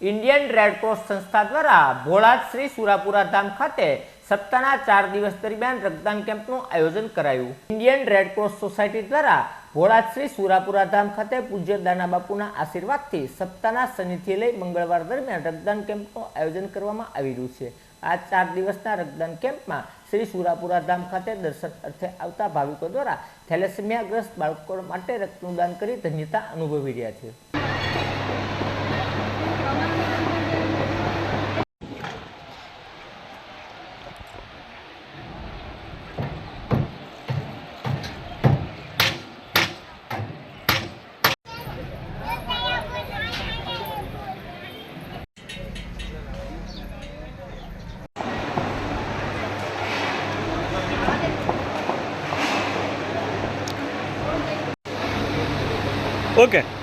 Indian Red Cross સંસ્થા દ્વારા ભોળાજ શ્રી સુરાપુરા ધામ ખાતે સપ્તાહના ચાર દિવસ દરમિયાન રક્તદાન કેમ્પનું આયોજન કરાયું. ઇન્ડિયન રેડક્રોસ સોસાયટી દ્વારા ભોળાજ શ્રી સુરાપુરા ધામ ખાતે પૂજ્ય દાના બાપુના આશીર્વાદથી સપ્તાહના શનિથી લઈ મંગળવાર દરમિયાન રક્તદાન કેમ્પનું આયોજન કરવામાં આવી રહ્યું છે. આ ચાર દિવસના રક્તદાન કેમ્પમાં શ્રી સુરાપુરા ધામ ખાતે દર્શન અર્થે આવતા ભાવિકો દ્વારા થેલેસેમિયાગ્રસ્ત બાળકો માટે રક્તનું દાન કરી ધન્યતા અનુભવી રહ્યા છે. Okay.